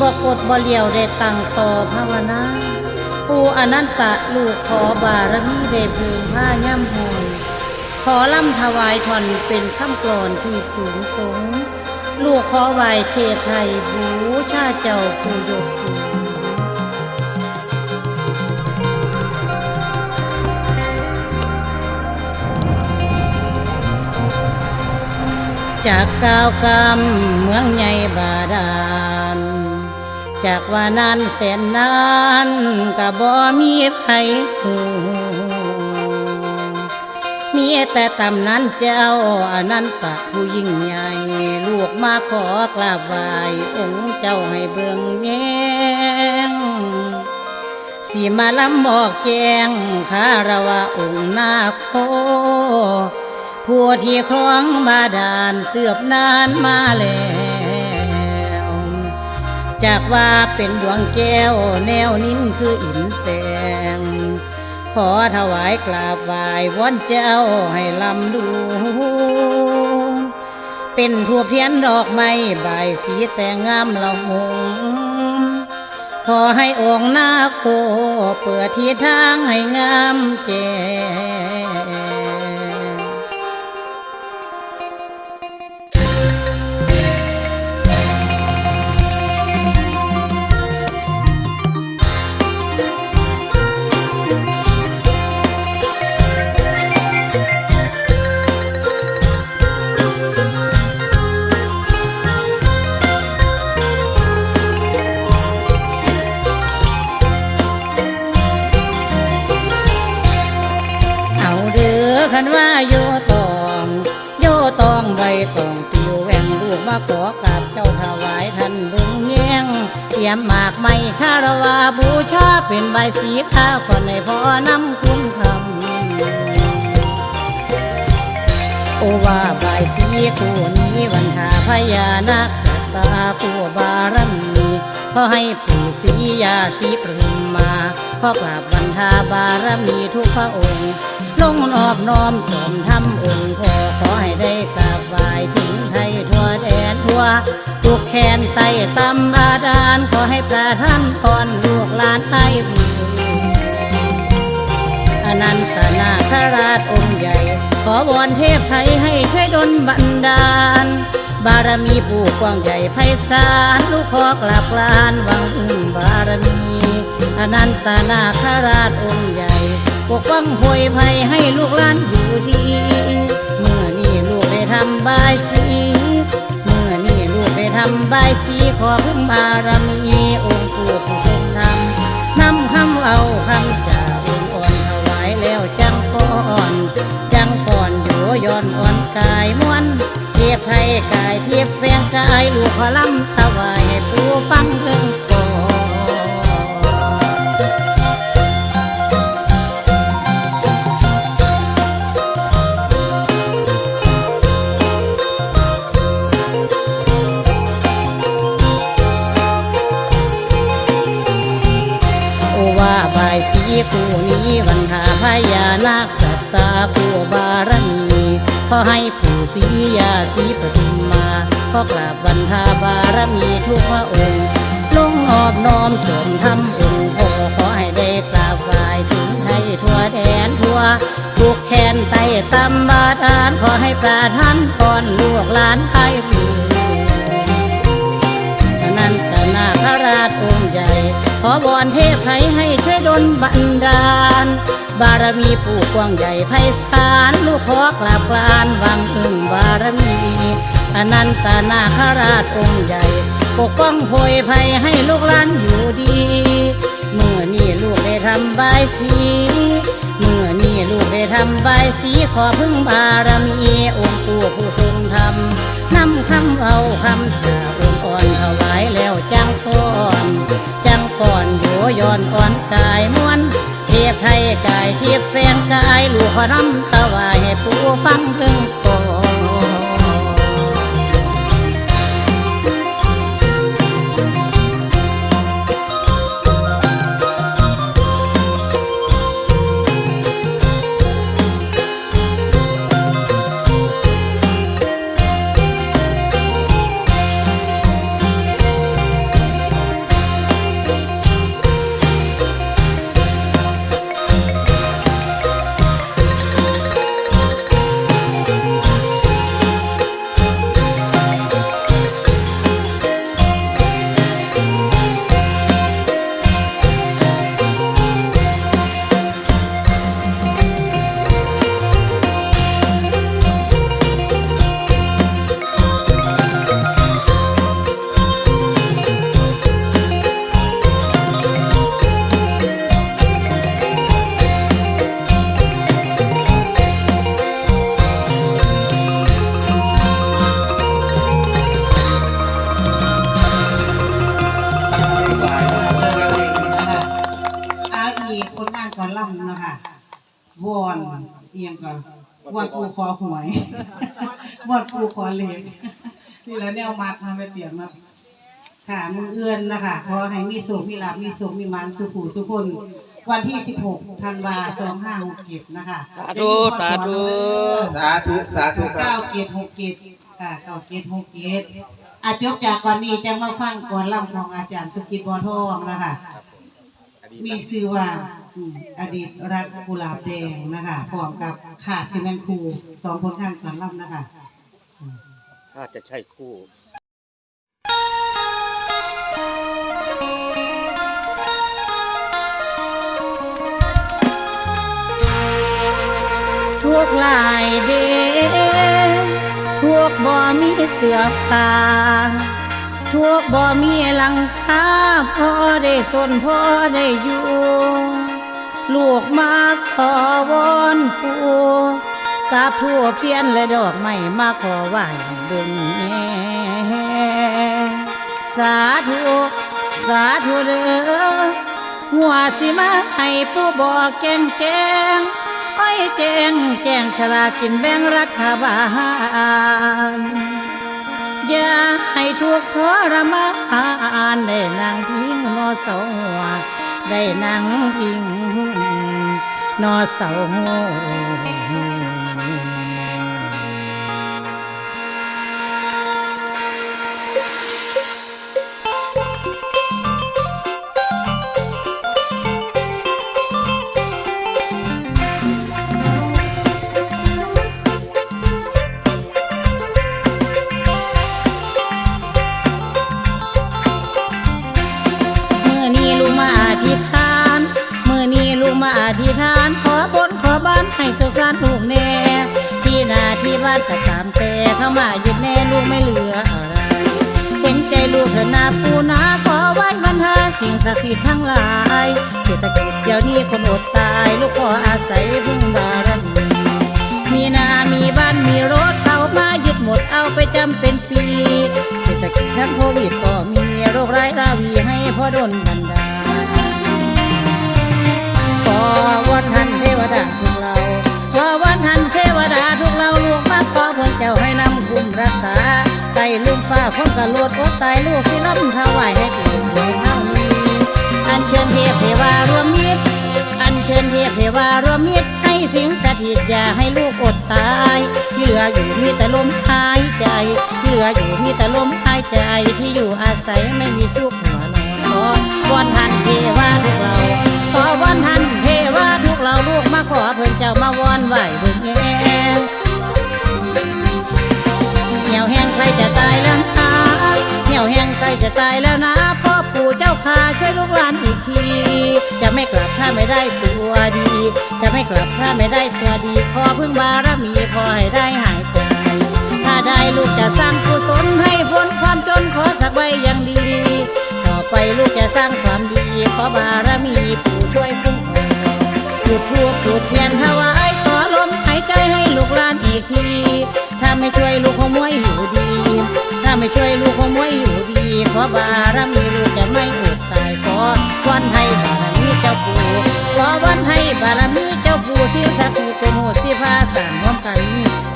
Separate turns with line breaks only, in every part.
บ่คดบ่เลียวได้ตั้งต่อภาวนา ปูอนันตะลูกขอบารมีได้พึงผ้าย่ำหอยขอล่ำถวายทอนเป็นคำกลอนที่สูงสง ลูกขอไหวเทพไทยบูชาเจ้าผู้ยสูงจากกาวกรรมเมืองใหญ่บาดาล จากว่านานแสนนานก็บ่มีไผหูมีแต่ตำนั้นเจ้าอนันตะผู้ยิ่งใหญ่ ลูกมาขอกราบไหว้องค์เจ้าให้เบิ่งแยงสีมาลำบอกแจงคารวะองค์นาโคผู้ที่ครองบาดาลเสือบนานมาแล้ว จากว่าเป็นดวงแก้วแนวนิ้นคืออินแตงขอถวายกราบไหว้วอนเจ้าให้ลำดู เป็นทั่วเพียนดอกไม้ใบสีแต่งงามละหงขอให้องค์นาโคเปิดที่ทางให้งามแจ้ มาขอกราบเจ้าถวายท่านเบิ่งแยงเตรียมหมากไม้คารวาบูชาเป็นใบสีขาวก่อนในพ่อนำคุณคำโอว่าบาสีคู่นี้วันทาพญานาคสัตตาผู้บารมีขอให้ปู่ศรียาสีปรึมมาขอกราบวันทาบารมีทุกพระองค์ ลงนอบน้อมจอมทำองค์พอขอให้ได้กราบไหว้ทยทั่วแด ทุกแขนไต่ตำบาดาลขอให้ประท่านพรลูกหลานไทยดีอนันตนาคราชองค์ใหญ่ ขอวอนเทพไทยให้ช่วยดลบันดาล บารมีปู่กว้างใหญ่ไพศาลลูกขอกราบกลานวังพึ่งบารมีอนันตนาคราชองค์ใหญ่ปกป้องหวยภัยให้ลูกหลานอยู่ดี เมื่อนี่ลูกได้ทำบายสี ทำใบสีขอพึ่งบารมีองค์ปู่ผู้ทรงธรรมนำคำเอาคำจากองค์อ่อนถวายแล้วจังฟ้อนจังฟ้อนอยย้อนอ่อนกายม้วนเทียบไทยกายเทียบแฟงกายลูกขอลำถวายให้ผู้ฟังเพิ่ง คู่นี้วันทาพญานาคสัตตาคู่บารมีขอให้ผู้ศรียาสีปทุมมาขอกราบวันทาบารมีทุกพระองค์ ลงออบน้อมจนทำองค์พ่อขอให้ได้กราบไหว้ถึงไทยทั่วแดนทั่วทุกแขนไต่ตำบาดาลขอให้ประทานพรลูกหลานไทยผู้นันตนาคราชองค์ใหญ่ ขอบอนเทพไทยให้ ช่วยดลบันดาล บารมีปู่กว้างใหญ่ไพศาลลูกขอกราบกลานวังอึ่งบารมีอนันตนาคราชองค์ใหญ่ ปกป้องโพยภัยให้ลูกหลานอยู่ดีเมื่อนี่ลูกได้ทำบายสีเมื่อนี่ลูกได้ทำบายสีขอพึ่งบารมีองค์ปู่ผู้ทรงธรรมนำคำเอาคำสาองค์อ่อนถวายแล้วจังฟ้อนจัง ฟ้อนโยย้อนอ่อนกายมวนเทียบไทยกายเทียบแฟนกายลูกขอรำถวายให้ปูฟังเพิ่งก่
ก่อนวอนปูคอหวยวอนปูคอเหล็กนี่แล้วแนวมัดมาไปเปลี่ยนมาค่ะมือเอื้อนนะคะขอให้มีสุขมีลาภมีสุขมีมันสุขหูสุขคน วันที่ 16ธันวา2567นะคะ
สาธุสาธุ
สาธุสาธุครับ
เก้าเกตหกเกตค่ะเก้าเกตหกเกตอาจบจากก่อนนี้จะมาฟังก่อนล่ำของอาจารย์สุกิตบัวทองนะคะ มีชื่อว่า อืมอดีตรักกุหลาบแดงนะคะพร้อมกับขาดซิเมนคูสองคนข้างก่อนล่ำนะคะ
ถ้าจะใช่คู่
ทุกหลายเดทุกบ่มีเสื้อผ้าทุกบ่มีหลังคาพอได้สนพอได้อยู่ ลูกมาขอวอนปู่กับทั่วเพียนและดอกไม้มาขอไหว้เบิ่งแน่สาธุสาธุเด้อหัวสิมาให้ผู้บอกแกงแกงอ้อยแกงแกงฉลากินแบ่งรัฐบาลอย่าให้ทุกข์ทรมานได้นั่งพิงนอเสาหัวได้นั่งพิง นอ เข้ามาหยุดแน่ลูกไม่เหลืออะไรเห็นใจลูกเถอะนาปูนาขอไว้บรรทาสิ่งศักดิ์สิทธิ์ทั้งหลายเศรษฐกิจเดี๋ยวนี้คนอดตาย ลูกขออาศัยพึ่งบารมีมีนามีบ้านมีรถเข้ามายึดหมดเอาไปจำเป็นปีเศรษฐกิจทั้งโควิดก็มีโรคร้ายราวีให้พ่อดนบันดาลขอวันทันเทวดาทุก ลืมฟ้าคนกระโลดอดตายลูกสิล้ำถวายให้ถึงหวยเฮานี้อันเชิญเทพเทวารวมมิตร อันเชิญเทพเทวารวมมิตร ให้สิงสถิตอย่าให้ลูกอดตายเหลืออยู่มีแต่ลมหายใจเหลืออยู่มีแต่ลมหายใจที่อยู่อาศัยไม่มีสุขหัวนอนขอวอนท่านเทวาทุกเราขอวอนท่านเทวาทุกเราลูกมาขอเพิ่นเจ้ามาวอนไหวเบิ่งแงเหี่ยวแห้งใครจะตาย จะตายแล้วนะพ่อปู่เจ้าข้าช่วยลูกหลานอีกที จะไม่กลับถ้าไม่ได้ตัวดี จะไม่กลับถ้าไม่ได้ตัวดีขอพึ่งบารมีพอให้ได้หายไกลถ้าได้ลูกจะสร้างกุศลให้พ้นความจนขอสักใบอย่างดี ต่อไปลูกจะสร้างความดี ขอบารมีปู่ช่วยคุ้มครองจุดทูบจุดเทียนถวายขอลมหายใจให้ลูกหลานอีกที ถ้าไม่ช่วยลูกคงมวยอยู่ดี ไม่ช่วยลูกคงมวยอยู่ดี ขอบารมีลูกจะไม่อดตายขอวันให้บารมีเจ้าปู่ขอวันให้บารมีเจ้าปู่ที่ศักดิ์สิทธิ์จงโหดสิพาสร้างร่วมกัน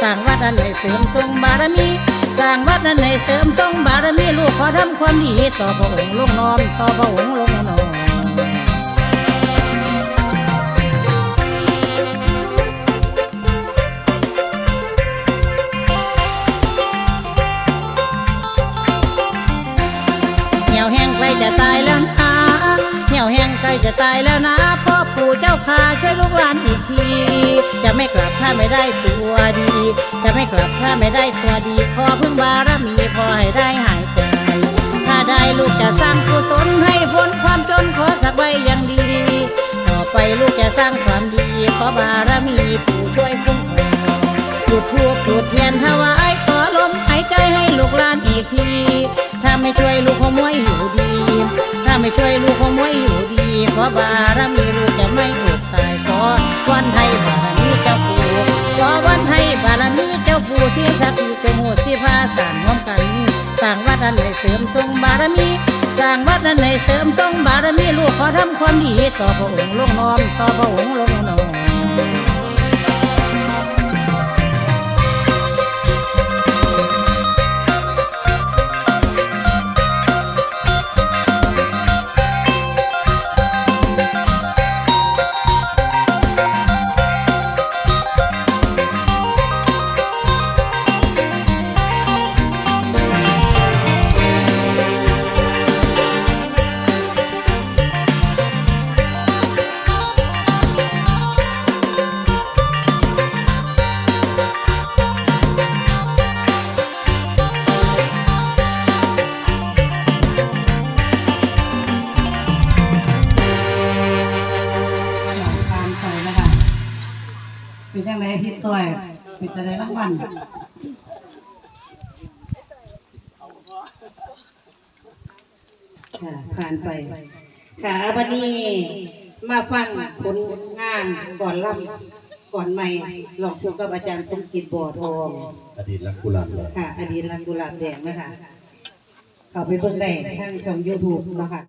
สร้างวัดอันไหนเสริมทรงบารมีสร้างวัดอันไหนเสริมทรงบารมีลูกขอทำความดีต่อพระองค์ลงน้อมต่อพระองค์ลงน้อม จะตายแล้วนะพ่อปู่เจ้าข้าช่วยลูกหลานอีกที จะไม่กลับถ้าไม่ได้ตัวดี จะไม่กลับถ้าไม่ได้ตัวดีขอพึ่งบารมีพอให้ได้หายไกลถ้าได้ลูกจะสร้างกุศลให้พ้นความจนขอสักใบอย่างดี ต่อไปลูกจะสร้างความดี ขอบารมีปู่ช่วยคุ้มครองจุดทูบจุดเทียนถวายขอลมหายใจให้ลูกหลานอีกที ถ้าไม่ช่วยลูกคงมวยอยู่ดี ถ้าไม่ช่วยลูกคงมวยอยู่ ขอบารมีลูกจะไม่อดตายขอวันไทยบารมีเจ้าปู่ขอวันไทยบารมีเจ้าปู่ที่ศักดิ์สิทธิ์จงโหดสิพาสร้างร่วมกันสร้างวัดอันไหนเสริมทรงบารมีสร้างวัดอันไหนเสริมทรงบารมีลูกขอทำความดีต่อพระองค์ลงน้อมต่อพระองค์ลงน้อม เป็นจะได้รางวัลค่ะผ่านไป ค่ะวันนี้มาฟังผลงานก่อนล่ำก่อนใหม่ลองพูดกับอาจารย์สมกิจบ่อทอง
อดีตรักกุหลาบเลย
ค่ะ อดีตรันกุหลาบแดงนะคะเข้าไปเบิ่งได้ทางช่องยูทูบนะคะ